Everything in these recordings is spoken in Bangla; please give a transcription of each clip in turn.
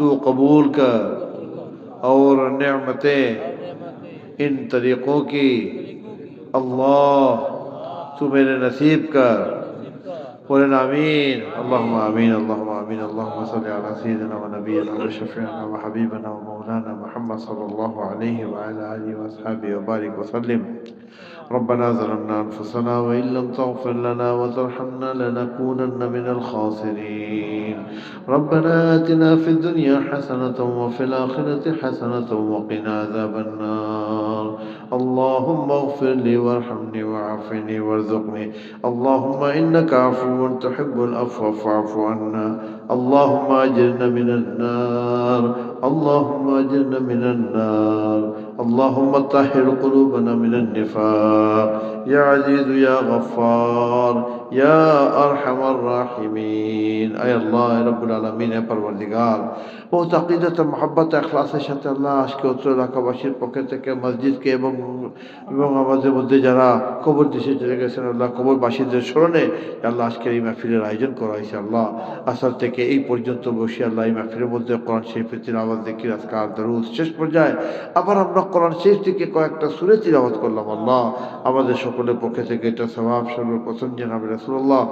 تو قبول کر اور نعمتیں ان طریقوں کی اللہ تو میرے نصیب کر۔ قول آمين. اللهم آمين اللهم آمين اللهم صل على سيدنا ونبينا وشفيعنا وحبيبنا ومولانا محمد صلى الله عليه وعلى آله وأصحابه وبارك وسلم. ربنا ظلمنا أنفسنا وإن لم تغفر لنا وترحمنا لنكونن من الخاسرين. ربنا آتنا في الدنيا حسنة وفي الآخرة حسنة وقنا عذاب النار. اللهم اغفر لي وارحمني وعافني وارزقني. اللهم إنك عفو تحب العفو فاعف عنا. اللهم أجرنا من النار. اللهم أجرنا من النار. اللهم طهر قلوبنا من النفاق يا عزيز يا غفار يا أرحم الراحمين أي الله يا رب العالمين يا পরবর্তীগার ও তাকিদাত মহব্বত এখলাসের সাথে আল্লাহ আজকে উত্তর এলাকাবাসীর পক্ষ থেকে মসজিদকে এবং এবং আমাদের মধ্যে যারা কবর দেশে চলে গেছেন আল্লাহ কবরবাসীদের স্মরণে আল্লাহ আজকের এই মাহফিলের আয়োজন করা হয়েছে আল্লাহ আসার থেকে এই পর্যন্ত বসে আল্লাহ এই মাহফিলের মধ্যে কোরআন শরীফের তিলাওয়াত দেখি আজকার দরুদ শেষ পর্যায়ে আবার আমরা কোরআন থেকে কয়েকটা সুরে তিলাওয়াত করলাম, আল্লাহ। আমাদের সকলের পক্ষে থেকে এটা স্বভাব সর্বপ্রথম জানাবে রসুল্লাহ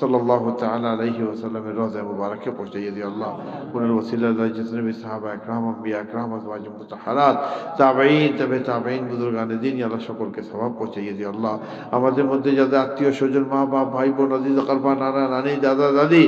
সাল্লাহ তালা আলহি ওসাল্লামের রজা মুবারকে পৌঁছাইয়ে দিও আল্লাহ। উনার ওসিল্লাহ জিসনবী সাহাবা একরাম, আম্বিয়া একরাম আজওয়াজ মুতাহারাত তাবাইন তবে তাবাইন বুজুর্গানে দিন, আল্লাহ সকলকে স্বভাব পৌঁছাইয়ে দিও আল্লাহ। আমাদের মধ্যে যাদের আত্মীয় স্বজন মা বাপ ভাই বোন আজিজ কারবা নানা নানি, দাদা, দাদি,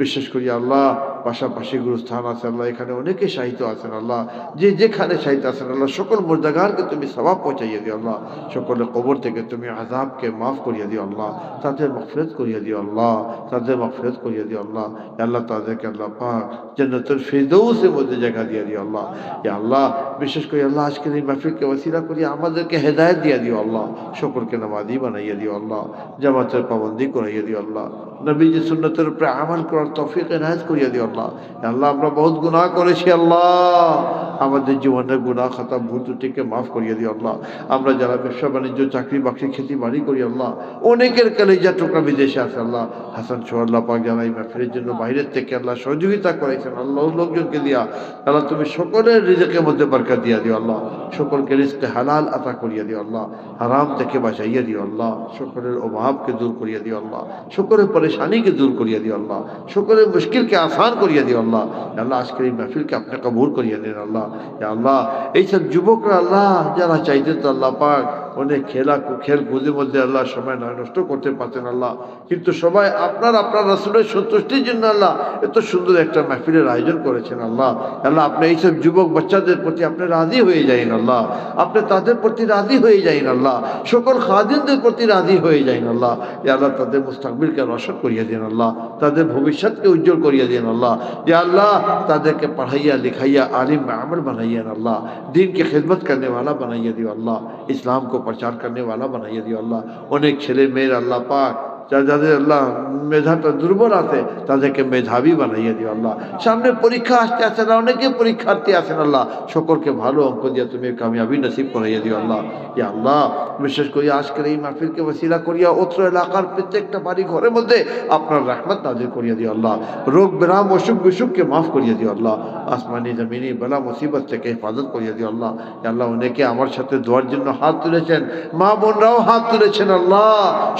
বিশেষ করি আল্লাহ পাশাপাশি গুরুস্থান আছে আল্লাহ, এখানে অনেকে সাহিত্য আছেন আল্লাহ, যে যেখানে সাহিত্য আছেন আল্লাহ, সকল মুর্দাগারকে তুমি স্বভাব পৌঁছাইয়ে দিও আল্লাহ সকলের কবর থেকে তুমি আজাবকে মাফ করিয়ে দিও আল্লাহ, তাদের মফরত করিয়ে দিও আল্লাহ, তাদের মফরত করিয়ে দিও আল্লাহ আল্লাহ তাদেরকে আল্লাহ পাক জান্নাতুল ফিরদৌসের মধ্যে জায়গা দিয়ে দিও আল্লাহ ইয়া আল্লাহ, বিশেষ করে আল্লাহ, আজকের এই মাহফিলকে ওসিলা করি আমাদেরকে হেদায়েত দিয়ে দিও আল্লাহ, সকলকে নামাজি বানাইয়ে দিও আল্লাহ, জামাতের পাবন্দি করাইয়ে দিও আল্লাহ, নবীজি সুন্নতের উপরে আমল করার তৌফিক এনায়েত করিয়ে দিও আল্লাহ। আল্লাহ আমরা বহুত গুনাহ করেছি আল্লাহ। আমাদের জীবনের গুনাহ খাতা ভুল ত্রুটিকে মাফ করিয়ে দিও আল্লাহ। আমরা যারা ব্যবসা বাণিজ্য, চাকরি, বাকরি, খেতি বাড়ি করি আল্লাহ, অনেকের কালেজা টুকরা বিদেশে আছে আল্লাহ। হাসান সোহাল্লাহ পাক যারা এই মাহফিলের জন্য বাইরের থেকে আল্লাহ সহযোগিতা করেছেন। আল্লাহ লোকজনকে দিয়া, আল্লাহ তুমি সকলের রিজেকের মধ্যে বরকত দিয়া দিও আল্লাহ। সকলকে রিজকে হালাল আতা করিয়া দিও আল্লাহ। হারাম থেকে বাঁচাইয়া দিও আল্লাহ। সকলের অভাবকে দূর করিয়া দিও আল্লাহ। সকলের পরেশানিকে দূর করিয়া দিও আল্লাহ। সকলের মুশকিলকে আসান করিয়া দিও আল্লাহ। আল্লাহ, আজকের এই মাহফিলকে আপনি কবুল করিয়া দিন আল্লাহ। আল্লাহ এইসব যুবকরা আল্লাহ যারা চাইতেন আল্লাহ পাক অনেক খেলা খেলকুদের মধ্যে আল্লাহ সময় নয়, নষ্ট করতে পারতেন আল্লাহ। কিন্তু সবাই আপনার আপনার রাসুলের সন্তুষ্টির জন্য আল্লাহ এত সুন্দর একটা মাহফিলের আয়োজন করেছেন আল্লাহ। আল্লাহ, আপনি এইসব যুবক বাচ্চাদের প্রতি আপনি রাজি হয়ে যাইন আল্লাহ। আপনি তাদের প্রতি রাজি হয়ে যাইন আল্লাহ। সকল খাদিনদের প্রতি রাজি হয়ে যাইন আল্লাহ। ইয়া আল্লাহ, তাদের মুস্তাকবিলকে রসদ করিয়া দিন আল্লাহ। তাদের ভবিষ্যৎকে উজ্জ্বল করিয়ে দিন আল্লাহ। ইয়া আল্লাহ, তাদেরকে পড়াইয়া, লিখাইয়া, আলিম আমল বানাইয়া আল্লাহ। দিনকে की করেন বানাইয়া দিও আল্লাহ। ইসলাম प्रचार करने वाला बनाइए दियो अल्लाह उन्हें खिले मेरा अल्लाह पाक। যাদের আল্লাহ মেধাটা দুর্বল আছে, তাদেরকে মেধাবী বানাইয়ে দিও আল্লাহ। সামনে পরীক্ষা আসতে আছে না, অনেকে পরীক্ষার্থী আছেন আল্লাহ। সকলকে ভালো অঙ্ক দিয়ে তুমি কামিয়াবি নসিব করাইয়ে দিও আল্লাহ। ইয়া আল্লাহ, বিশেষ করে আজকের এই মাহফিলকে ওসিলা করিয়া অত্র এলাকার প্রত্যেকটা বাড়ি ঘরের মধ্যে আপনার রহমত নাজির করিয়ে দিও আল্লাহ। রোগ বেরাম অসুখ বিসুখকে মাফ করিয়ে দিও আল্লাহ। আসমানি, জমিনি, বেলা, মুসিবত থেকে হেফাজত করিয়ে দিও আল্লাহ। আল্লাহ, অনেকে আমার সাথে দোয়ার জন্য হাত তুলেছেন, মা বোনরাও হাত তুলেছেন আল্লাহ।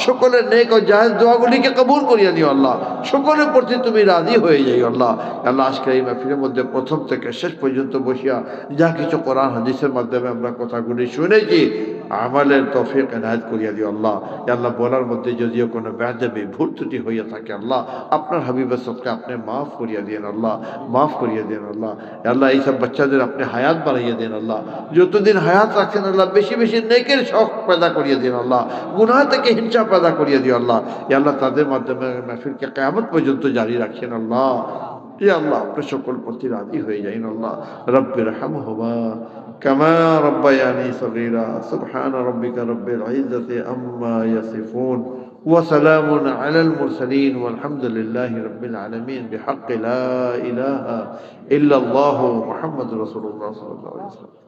সকলের নেক জাহেজ দোয়াগুলিকে কবুল করিয়া দিও আল্লাহ। সকলের প্রতি তুমি রাজি হয়ে যাই আল্লাহ। আল্লাহ আজকে এই মাহফিলের মধ্যে প্রথম থেকে শেষ পর্যন্ত বসিয়া যা কিছু কোরআন, হাদিসের মাধ্যমে আমরা কথাগুলি শুনেছি আমলের তৌফিক এনায়ত করিয়া দিও আল্লাহ। আল্লাহ, বলার মধ্যে যদিও কোনো ব্যাজাবে ভুল ত্রুটি হইয়া থাকে আল্লাহ, আপনার হাবিবের সবকে আপনি মাফ করিয়া দিন আল্লাহ, মাফ করিয়া দিন আল্লাহ। আল্লাহ, এইসব বাচ্চাদের আপনি হায়াত বাড়াইয়া দিন আল্লাহ। যতদিন হায়াত রাখছেন আল্লাহ, বেশি বেশি নেকের শখ পেদা করিয়া দিন আল্লাহ, গুনাহ থেকে হিংসা পেদা করিয়া দিও আল্লাহ। আল্লাহ, তাদের মাধ্যমে মাহফিলকে কেয়ামত পর্যন্ত জারি রাখছেন আল্লাহ। এ আল্লাহ আপনি সকল প্রতি রাজি হয়ে যাইন আল্লাহ রব্বির হাম হবা كما ربياني صغيرا سبحان ربك رب العزة أما يصفون وسلام على المرسلين والحمد لله رب العالمين بحق لا إله إلا الله محمد رسول الله صلى الله عليه وسلم